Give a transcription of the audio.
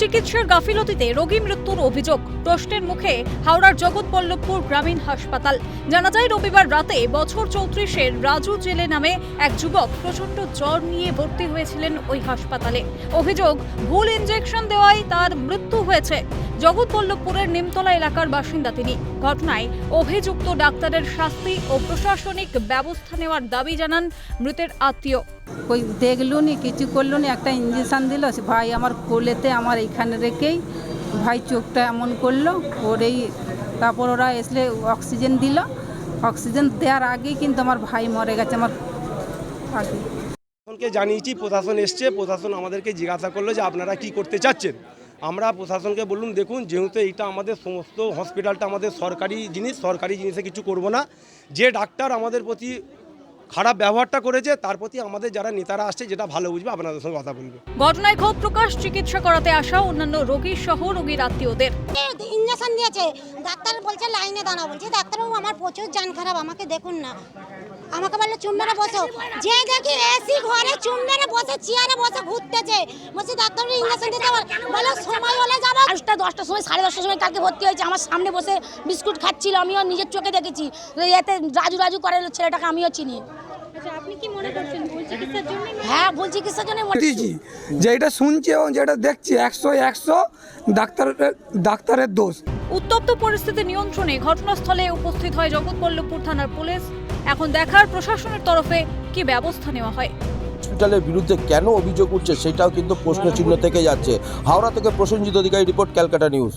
চিকিৎসার গাফিলতিতে রোগী মৃত্যুর অভিযোগ। প্রশ্নের মুখে হাওড়ার জগৎবল্লভপুর গ্রামীণ হাসপাতাল। জানা যায়, রবিবার রাতে বছর চৌত্রিশের রাজু জেলে নামে এক যুবক প্রচণ্ড জ্বর নিয়ে ভর্তি হয়েছিলেন ওই হাসপাতালে। অভিযোগ, ভুল ইঞ্জেকশন দেওয়ায় তার মৃত্যু হয়েছে। জগৎবল্লভপুরের নিমতলা এলাকার বাসিন্দা তিনি। ঘটনায় অভিযুক্ত ডাক্তারের শাস্তি ও প্রশাসনিক ব্যবস্থা নেওয়ার দাবি জানান মৃতের আত্মীয়। ওই দেখল নি কিছু করল নি একটা ইঞ্জেকশন দিল ভাই আমার কোলেতে আমার এইখানে রেখেই ভাই চোখটা এমন করল ওরেই তারপর ওরা এসলে অক্সিজেন দিল। অক্সিজেন দেওয়ার আগেই কিন্তু আমার ভাই মরে গেছে আমার আগে। জানিয়েছি প্রশাসন এসছে প্রশাসন আমাদেরকে জিজ্ঞাসা করল যে আপনারা কি করতে চাচ্ছেন। আমরা প্রশাসনকে বলুন দেখুন, যেহেতু এইটা আমাদের সমস্ত হসপিটালটা আমাদের সরকারি জিনিস, সরকারি জিনিসে কিছু করব না। যে ডাক্তার আমাদের প্রতি খারাপ ব্যবহারটা করেছে তার প্রতি আমাদের যারা নেতারা আসছে যেটা ভালো বুঝবে আপনাদের সঙ্গে কথা বলবে। ঘটনায় ক্ষোভ প্রকাশ চিকিৎসা করাতে আসা অন্যান্য রোগী সহ রোগীর আত্মীয়দের। ইঞ্জেকশন দিয়েছে। ডাক্তার বলছে লাইনে দাঁড়াও বলছে ডাক্তারবাবু আমার প্রচুর জান খারাপ আমাকে দেখুন না। আমাকে বলল চুম মেরে বসো। যে দেখি এসি ঘরে চুম মেরে বসে চেয়ারে বসে ঘুরতেছে। বলছি ডাক্তার ইঞ্জেকশন দিতে বলো সময় হলে যাব। দশটা দশটার সময় সাড়ে দশটার সময় কালকে ভর্তি হয়েছে। আমার সামনে বসে বিস্কুট খাচ্ছিল আমিও নিজের চোখে দেখেছি। এতে রাজু রাজু করে ছেলেটাকে আমিও চিনি। হ্যাঁ ভুল চিকিৎসার জন্য দিয়েছি যেটা শুনছি এবং যেটা দেখছি একশো একশো ডাক্তারের ডাক্তারের দোষ। উত্তপ্ত পরিস্থিতি নিয়ন্ত্রণে ঘটনাস্থলে উপস্থিত হয় জগৎবল্লভপুর থানার পুলিশ। এখন দেখার প্রশাসনের তরফে কি ব্যবস্থা নেওয়া হয়? হসপিটালের বিরুদ্ধে কেন অভিযোগ উঠছে সেটাও কিন্তু প্রশ্ন চিহ্ন থেকে যাচ্ছে। হাওড়া থেকে প্রসেনজিৎ অধিকারী রিপোর্ট ক্যালকাটা নিউজ।